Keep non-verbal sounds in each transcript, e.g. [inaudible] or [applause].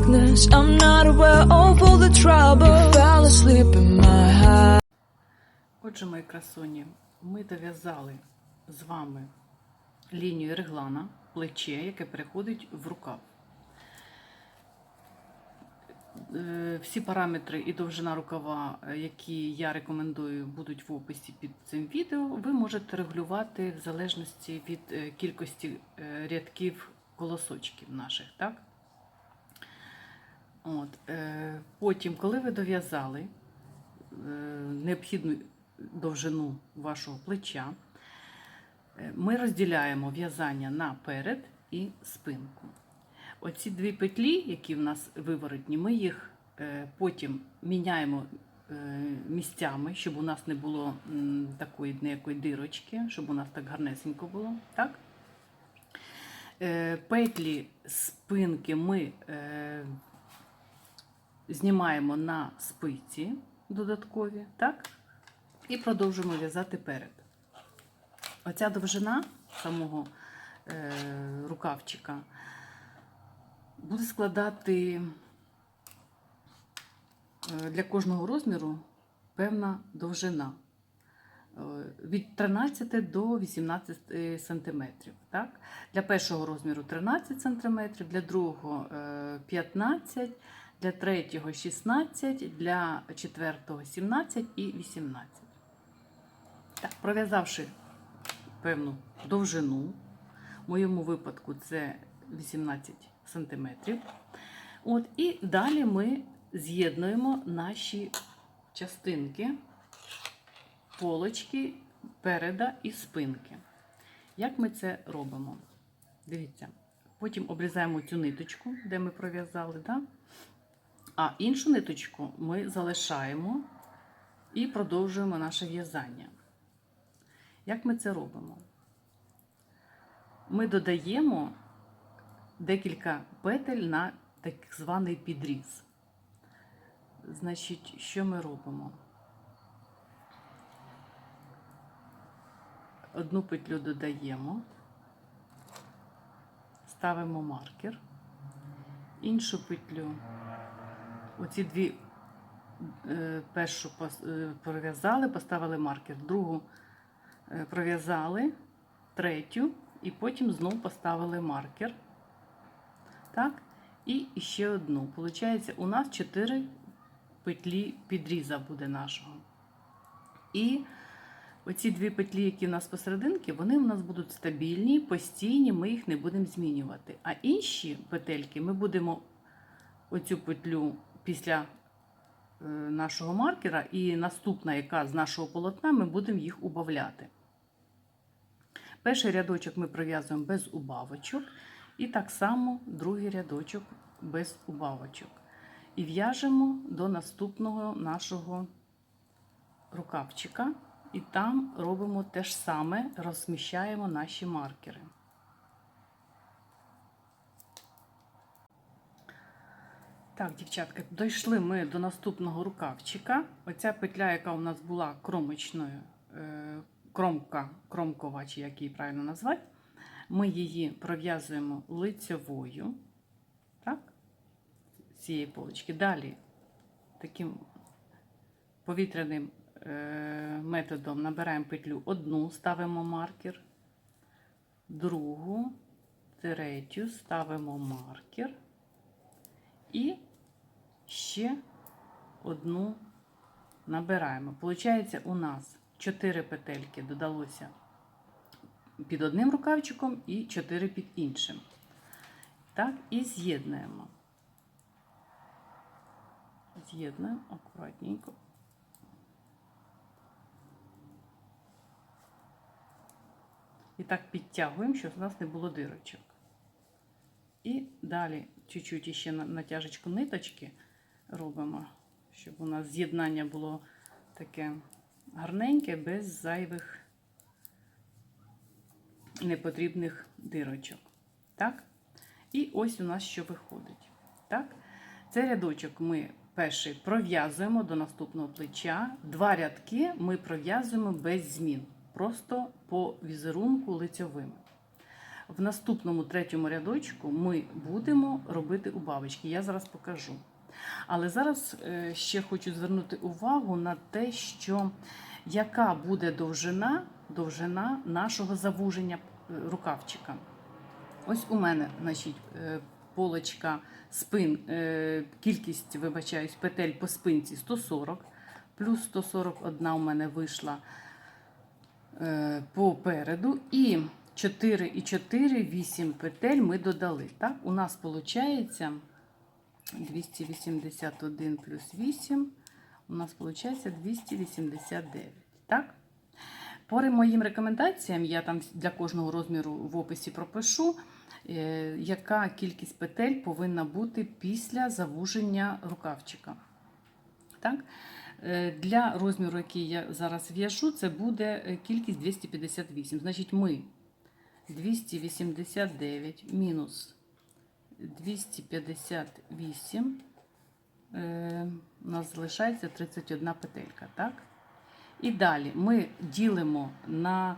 darkness. I'm not aware of all the trouble. You fell asleep in my house. Отже, мої красуні, ми дов'язали з вами лінію реглана, плече, яке переходить в рукав. Е, Всі параметри і довжина рукава, е, які я рекомендую, будуть в описі під цим відео. Ви можете регулювати в залежності від е, кількості рядків колосочків наших. Так? От, е, Потім, коли ви дов'язали е, необхідну довжину вашого плеча, е, ми розділяємо в'язання на перед і спинку. Оці дві петлі, які в нас виворотні, ми їх е, потім міняємо е, місцями, щоб у нас не було м, такої ніякої дирочки, щоб у нас так гарнесенько було. Так? Е, Петлі спинки ми е, знімаємо на спиці додаткові, так? І продовжуємо в'язати перед. Оця довжина самого е, рукавчика буде складати е, для кожного розміру певна довжина. Е, Від 13 до 18 см. Так? Для першого розміру 13 см, для другого е, 15 для третього 16, для четвертого 17 і 18. Так, пров'язавши певну довжину, в моєму випадку це 18 см. От, і далі ми з'єднуємо наші частинки, полочки переда і спинки. Як ми це робимо? Дивіться, потім обрізаємо цю ниточку, де ми пров'язали, да? А іншу ниточку ми залишаємо і продовжуємо наше в'язання. Як ми це робимо? Ми додаємо декілька петель на так званий підріз. Значить, що ми робимо? Одну петлю додаємо, ставимо маркер, іншу петлю, оці дві е, першу е, пров'язали, поставили маркер, другу е, пров'язали, третю, і потім знову поставили маркер. Так? І ще одну. Получається, у нас 4 петлі підріза буде нашого. І оці дві петлі, які в нас посерединки, вони у нас будуть стабільні, постійні, ми їх не будемо змінювати. А інші петельки ми будемо оцю петлю після е, нашого маркера і наступна, яка з нашого полотна, ми будемо їх убавляти. Перший рядочок ми пров'язуємо без убавочок, і так само другий рядочок без убавочок. І в'яжемо до наступного нашого рукавчика, і там робимо те ж саме, розміщаємо наші маркери. Так, дівчатка, дійшли ми до наступного рукавчика. Оця петля, яка у нас була кромочною, е, кромка, кромкова, чи як її правильно назвати, ми її пров'язуємо лицьовою. Так? з цієї полочки. Далі таким повітряним е, методом набираємо петлю одну, ставимо маркер, другу, третю, ставимо маркер і ще одну набираємо. Получається, у нас 4 петельки додалося під одним рукавчиком і 4 під іншим. Так, і з'єднуємо. З'єднуємо акуратненько. І так підтягуємо, щоб у нас не було дирочок. І далі чуть-чуть ще на- натяжечку ниточки робимо, щоб у нас з'єднання було таке гарненьке, без зайвих непотрібних дирочок. Так? І ось у нас що виходить. Так? Цей рядочок ми перший пров'язуємо до наступного плеча. Два рядки ми пров'язуємо без змін, просто по візерунку лицьовим. В наступному третьому рядочку ми будемо робити убавочки. Я зараз покажу. Але зараз е, ще хочу звернути увагу на те, що яка буде довжина, довжина нашого завуження е, рукавчика. Ось у мене, значить, е, полочка спин, кількість, вибачаюсь, петель по спинці 140, плюс 141 у мене вийшла попереду. І 4 і 4, 8 петель ми додали. Так? У нас виходить 281 плюс 8, у нас виходить 289. Так? По моїм рекомендаціям, я там для кожного розміру в описі пропишу, е, яка кількість петель повинна бути після завуження рукавчика. Так? Е, Для розміру, який я зараз в'яжу, це буде е, кількість 258. Значить, ми 289 мінус 258, е, у нас залишається 31 петелька. Так? І далі ми ділимо на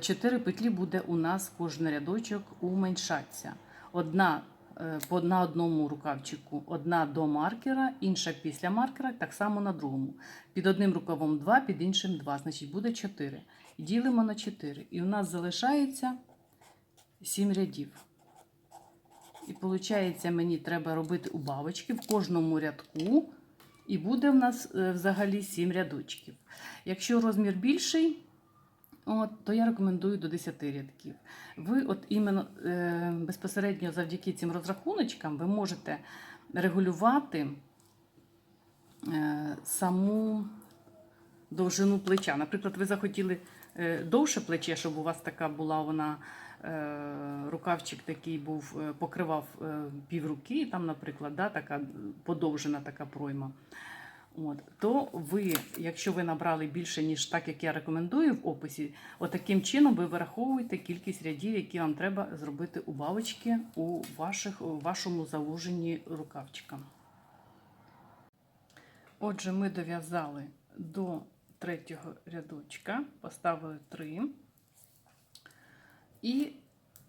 4 петлі, буде у нас кожен рядочок уменьшатися. Одна е, по- на одному рукавчику, одна до маркера, інша після маркера, так само на другому. Під одним рукавом 2, під іншим 2, значить буде 4. Ділимо на 4. І у нас залишається 7 рядів. І виходить, мені треба робити убавочки в кожному рядку, і буде в нас е, взагалі 7 рядочків. Якщо розмір більший, от, то я рекомендую до 10 рядків. Ви от іменно е, безпосередньо завдяки цим розрахуночкам ви можете регулювати е, саму довжину плеча. Наприклад, ви захотіли е, довше плече, щоб у вас така була вона. Е, Рукавчик такий був, е, покривав е, півруки, там, наприклад, да, така подовжена така пройма. От, то ви, якщо ви набрали більше, ніж так, як я рекомендую в описі, отаким чином ви вираховуєте кількість рядів, які вам треба зробити убавочки у, ваших, у вашому завуженні рукавчика. Отже, ми дов'язали до третього рядочка, поставили 3 і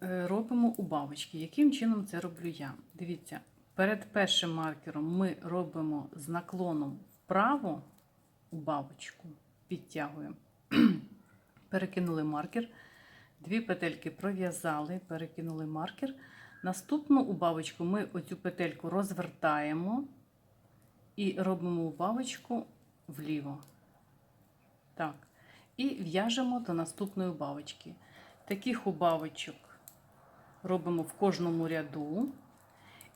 е, робимо убавочки. Яким чином це роблю я? Дивіться, перед першим маркером ми робимо з наклоном вправо убавочку, підтягуємо, [clears throat] перекинули маркер, дві петельки пров'язали, перекинули маркер. Наступну убавочку ми оцю петельку розвертаємо і робимо убавочку вліво. Так. І в'яжемо до наступної убавочки. Таких убавочок робимо в кожному ряду.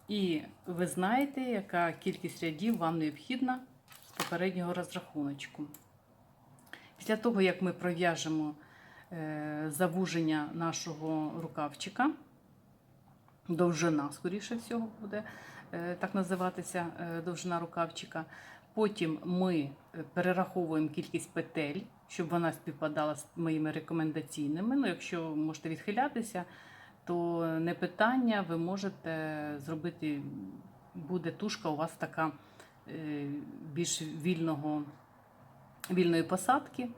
І ви знаєте, яка кількість рядів вам необхідна з попереднього розрахуночку. Після того, як ми пров'яжемо е, завуження нашого рукавчика, довжина, скоріше всього, буде е, так називатися е, довжина рукавчика. Потім ми перераховуємо кількість петель, щоб вона співпадала з моїми рекомендаційними. Ну, якщо можете відхилятися, то не питання, ви можете зробити, буде тушка у вас така е, більш вільного, вільної посадки,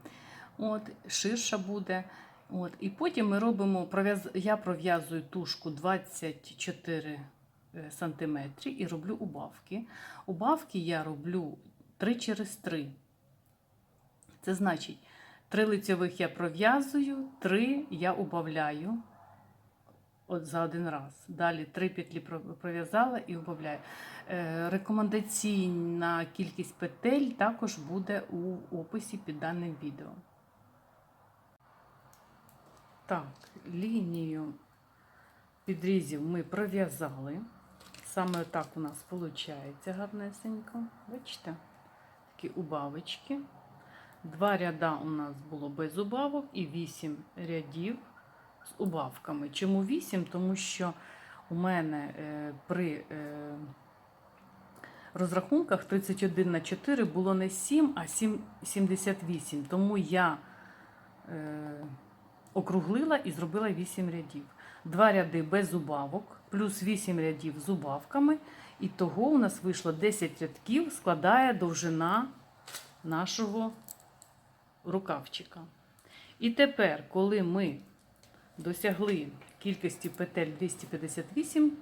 от, ширша буде. От, і потім ми робимо, я пров'язую тушку 24 е, сантиметри і роблю убавки. Убавки я роблю 3 через 3. Це значить, 3 лицьових я пров'язую, 3 я убавляю от за один раз. Далі 3 петлі про- пров'язала і убавляю. Е, Рекомендаційна кількість петель також буде у описі під даним відео. Так, лінію підрізів ми пров'язали. Саме так у нас виходить гарнесенько. Бачите? Такі убавочки. Два ряда у нас було без убавок і вісім рядів з убавками. Чому вісім? Тому що у мене е, при е, розрахунках 31 на 4 було не 7, а 7, 78. Тому я е, округлила і зробила 8 рядів. Два ряди без убавок, плюс 8 рядів з убавками. І того у нас вийшло 10 рядків, складає довжина нашого рукавчика. І тепер, коли ми досягли кількості петель 258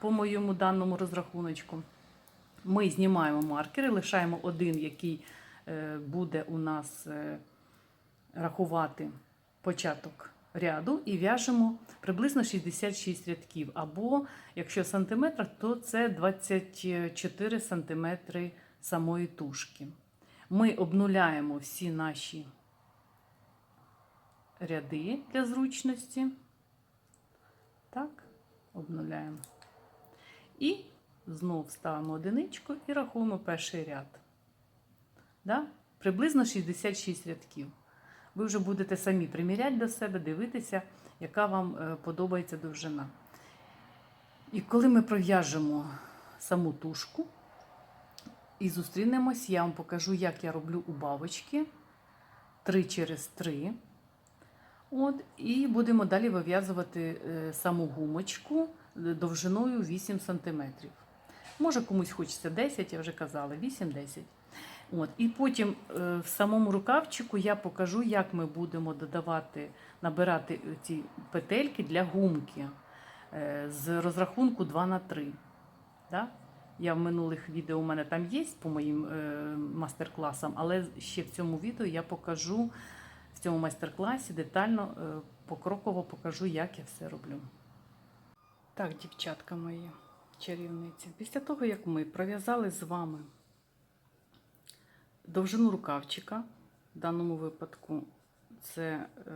по моєму даному розрахуночку. Ми знімаємо маркери, лишаємо один, який е, буде у нас е, рахувати початок ряду, і в'яжемо приблизно 66 рядків. Або, якщо в сантиметрах, то це 24 сантиметри самої тушки. Ми обнуляємо всі наші ряди для зручності. Так, обнуляємо. І знов ставимо одиничку і рахуємо перший ряд. Да? Приблизно 66 рядків. Ви вже будете самі приміряти до себе, дивитися, яка вам е, подобається довжина. І коли ми пров'яжемо саму тушку і зустрінемось, я вам покажу, як я роблю убавочки 3 через 3. От, і будемо далі вив'язувати е, саму гумочку е, довжиною 8 см. Може, комусь хочеться 10, я вже казала, 8-10. От, і потім е, в самому рукавчику я покажу, як ми будемо додавати, набирати ці петельки для гумки з розрахунку 2 на 3. Да? Я в минулих відео у мене там є по моїм е, мастер-класам, але ще в цьому відео я покажу в цьому майстер-класі детально, е, покроково покажу, як я все роблю. Так, дівчатка мої чарівниці, після того, як ми пров'язали з вами довжину рукавчика, в даному випадку це е,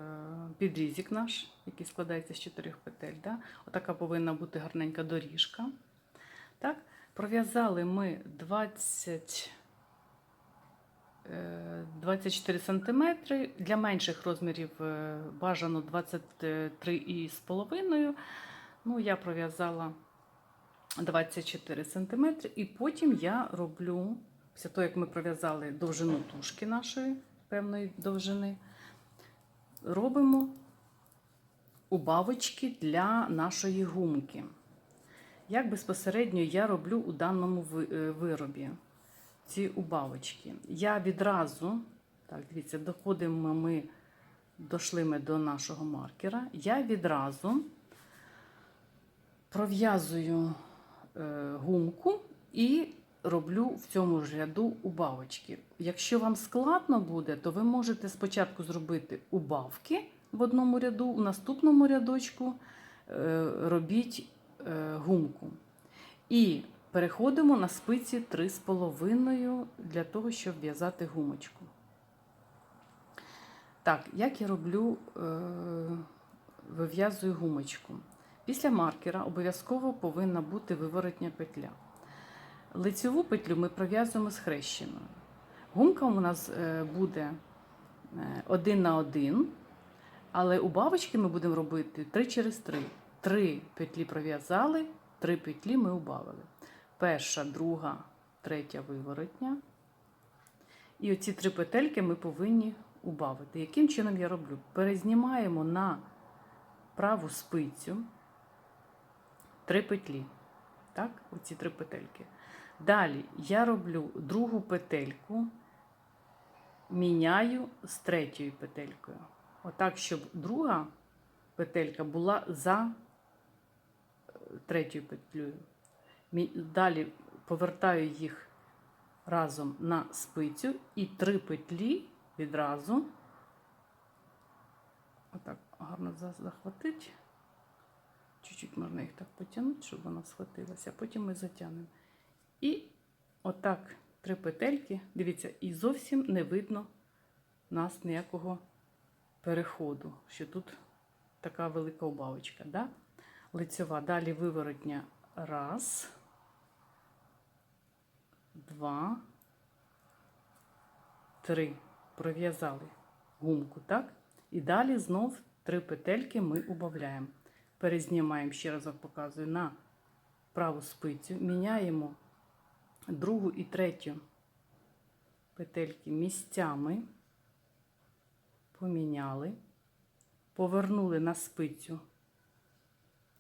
підрізик наш, який складається з чотирьох петель. Да? Отака повинна бути гарненька доріжка. Так? Пров'язали ми 20, е, 24 см. Для менших розмірів е, бажано 23,5 Ну, я пров'язала 24 см. І потім я роблю, після того, як ми пров'язали довжину тушки нашої певної довжини, робимо убавочки для нашої гумки. Як безпосередньо я роблю у даному е, виробі ці убавочки? Я відразу, так, дивіться, доходимо ми, дошли ми до нашого маркера. Я відразу пров'язую е, гумку і роблю в цьому ж ряду убавочки. Якщо вам складно буде, то ви можете спочатку зробити убавки в одному ряду, у наступному рядочку е, робіть гумку. І переходимо на спиці 3,5 для того, щоб в'язати гумочку. Так, як я роблю, е, вив'язую гумочку. Після маркера обов'язково повинна бути виворотня петля. Лицьову петлю ми пров'язуємо схрещеною. Гумка у нас е, буде е, один на один, але у бабочки ми будемо робити 3 через 3. Три петлі пров'язали, три петлі ми убавили. Перша, друга, третя виворотня. І оці три петельки ми повинні убавити. Яким чином я роблю? Перезнімаємо на праву спицю три петлі. Так, оці три петельки. Далі я роблю другу петельку, міняю з третьою петелькою. Отак, щоб друга петелька була за третьою петлею. Далі повертаю їх разом на спицю і три петлі відразу. Отак гарно за- захватить. Чуть-чуть можна їх так потягнути, щоб вона схватилася, потім ми затягнемо. І отак три петельки. Дивіться, і зовсім не видно у нас ніякого переходу, що тут така велика убавочка. Да? Лицьова. Далі виворотня. Раз, два, три. Пров'язали гумку, так? І далі знов три петельки ми убавляємо. Перезнімаємо, ще разок показую, на праву спицю, міняємо другу і третю петельки місцями, поміняли, повернули на спицю,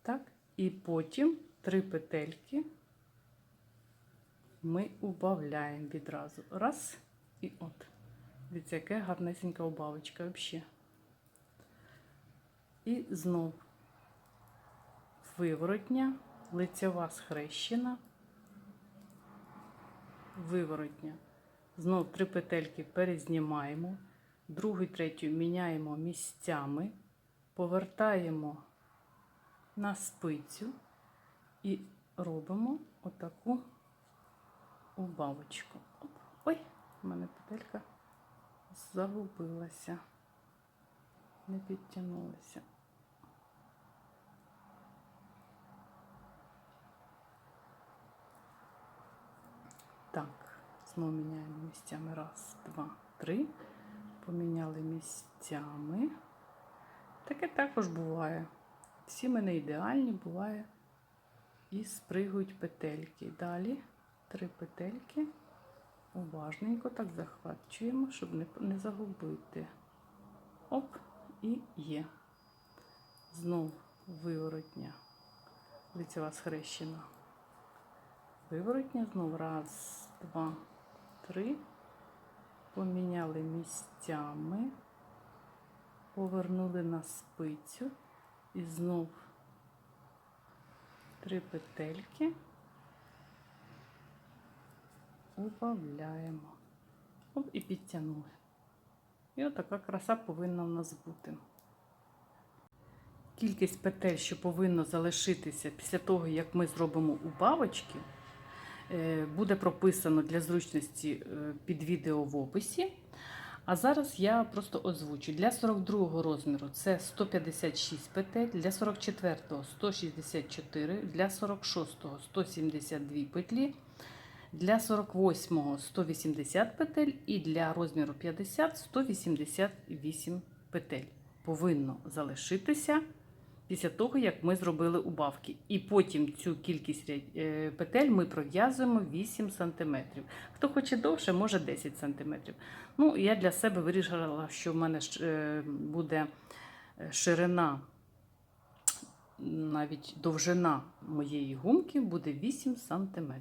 так, і потім три петельки ми убавляємо відразу. Раз і от. Дивіться, яка гарнесенька убавочка взагалі. І знов виворотня, лицьова схрещена, виворотня. Знов три петельки перезнімаємо, другу і третю міняємо місцями, повертаємо на спицю і робимо отаку убавочку. Оп. Ой, у мене петелька загубилася, не підтягнулася. Так, знову міняємо місцями. Раз, два, три. Поміняли місцями. Таке також буває. Всі ми не ідеальні, буває. І спригують петельки. Далі три петельки. Уважненько так захвачуємо, щоб не, загубити. Оп, і є. Знов виворотня. Лицева схрещена. Виворотня знов. Раз, два, три. Поміняли місцями. Повернули на спицю. І знов три петельки. Убавляємо. Оп, і підтягнули. І от така краса повинна в нас бути. Кількість петель, що повинно залишитися після того, як ми зробимо убавочки, е, буде прописано для зручності е, під відео в описі. А зараз я просто озвучу. Для 42 розміру це 156 петель, для 44 164, для 46 172 петлі, для 48 180 петель і для розміру 50 188 петель. Повинно залишитися після того, як ми зробили убавки. І потім цю кількість е, петель ми пров'язуємо 8 см. Хто хоче довше, може 10 см. Ну, я для себе вирішила, що в мене е, буде е, ширина, навіть довжина моєї гумки буде 8 см.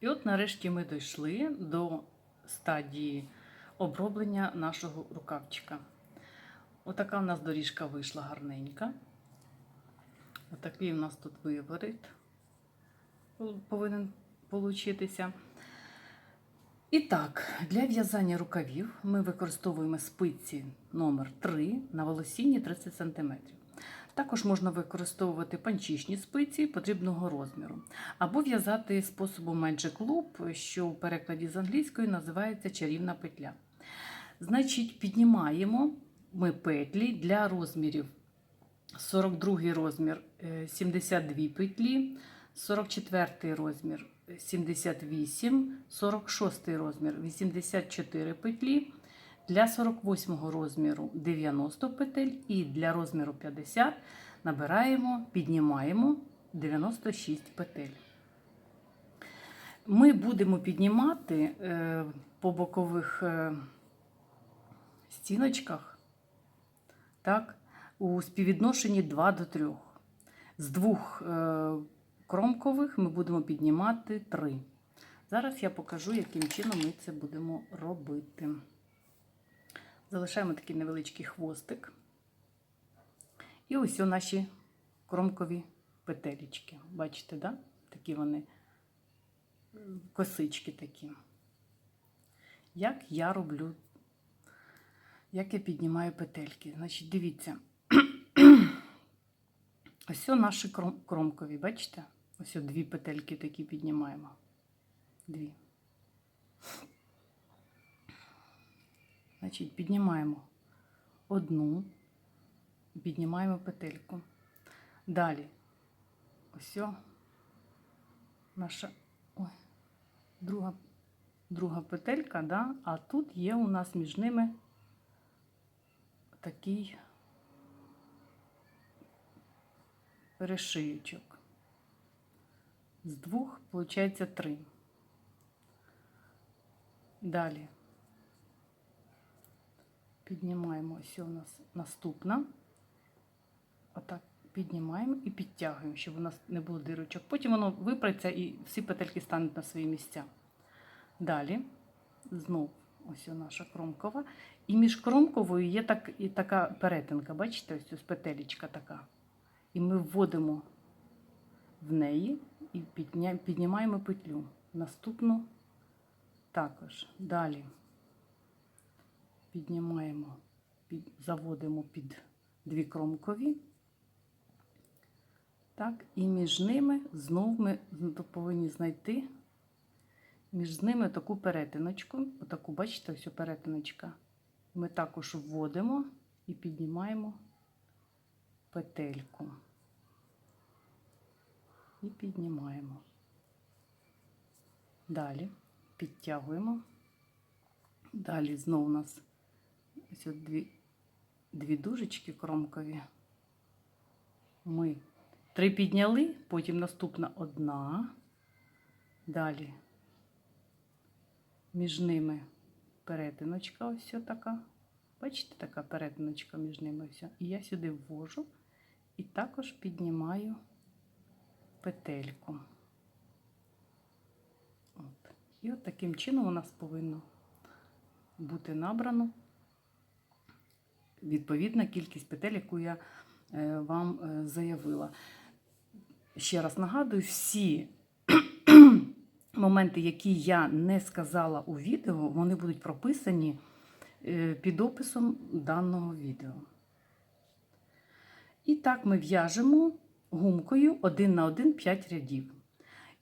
І от нарешті ми дійшли до стадії оброблення нашого рукавчика. Отака в нас доріжка вийшла гарненька. Отакий у нас тут виворіт повинен получитися. І так, для в'язання рукавів ми використовуємо спиці номер 3 на волосінні 30 см. Також можна використовувати панчішні спиці потрібного розміру. Або в'язати способом Magic Loop, що в перекладі з англійської називається чарівна петля. Значить, піднімаємо ми петлі для розмірів 42 розмір е, 72 петлі, 44 розмір 78, 46 розмір 84 петлі, для 48 розміру 90 петель і для розміру 50 набираємо, піднімаємо 96 петель. Ми будемо піднімати е, по бокових е, стіночках так, у співвідношенні 2 до 3. З двох е, кромкових ми будемо піднімати 3. Зараз я покажу, яким чином ми це будемо робити. Залишаємо такий невеличкий хвостик. І ось наші кромкові петелечки. Бачите, да? такі вони косички такі. Як я роблю, як я піднімаю петельки. Значить, дивіться. [clears throat] Ось наші кромкові, бачите? Ось дві петельки такі піднімаємо. Дві. Значить, піднімаємо одну, піднімаємо петельку. Далі ось наша ой, друга, друга петелька, да? а тут є у нас між ними такий перешиючок. З двох, виходить, три. Далі піднімаємо ось у нас наступна. Отак піднімаємо і підтягуємо, щоб у нас не було дирочок. Потім воно випреться і всі петельки стануть на свої місця. Далі знов Ось наша кромкова. І між кромковою є так, і така перетинка, бачите, ось ось петелечка така. І ми вводимо в неї і піднімаємо петлю. Наступну також. Далі піднімаємо, під, заводимо під дві кромкові. Так, і між ними знов ми повинні знайти між ними таку перетиночку. Отаку, бачите, ось перетиночка. Ми також вводимо і піднімаємо петельку. І піднімаємо. Далі підтягуємо. Далі знову у нас ось от дві, дві дужечки кромкові. Ми три підняли, потім наступна одна. Далі між ними перетиночка ось така. Бачите, така перетиночка між ними ось. І я сюди ввожу і також піднімаю петельку. От. І от таким чином у нас повинно бути набрано відповідна кількість петель, яку я е, вам е, заявила. Ще раз нагадую, всі моменти, які я не сказала у відео, вони будуть прописані е, під описом даного відео. І так ми в'яжемо гумкою 1 на 1 5 рядів.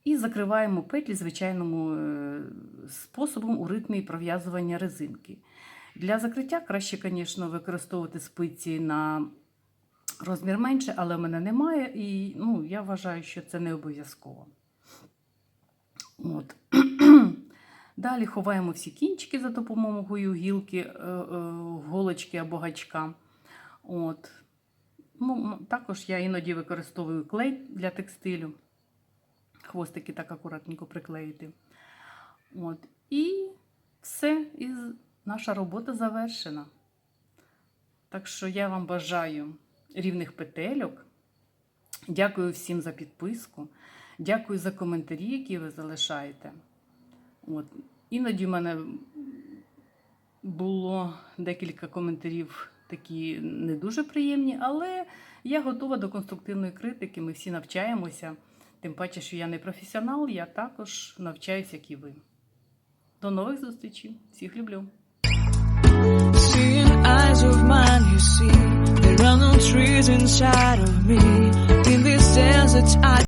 І закриваємо петлі звичайним е, способом у ритмі пров'язування резинки. Для закриття краще, звісно, використовувати спиці на розмір менше, але в мене немає, і ну, я вважаю, що це не обов'язково. От. [clears throat] Далі ховаємо всі кінчики за допомогою гілки, е, е, голочки або гачка. От. Ну, також я іноді використовую клей для текстилю. Хвостики так акуратненько приклеїти. От. І все, і наша робота завершена. Так що я вам бажаю рівних петельок. Дякую всім за підписку. Дякую за коментарі, які ви залишаєте. От. Іноді в мене було декілька коментарів такі не дуже приємні, але я готова до конструктивної критики. Ми всі навчаємося. Тим паче, що я не професіонал, я також навчаюся, як і ви. До нових зустрічей. Всіх люблю.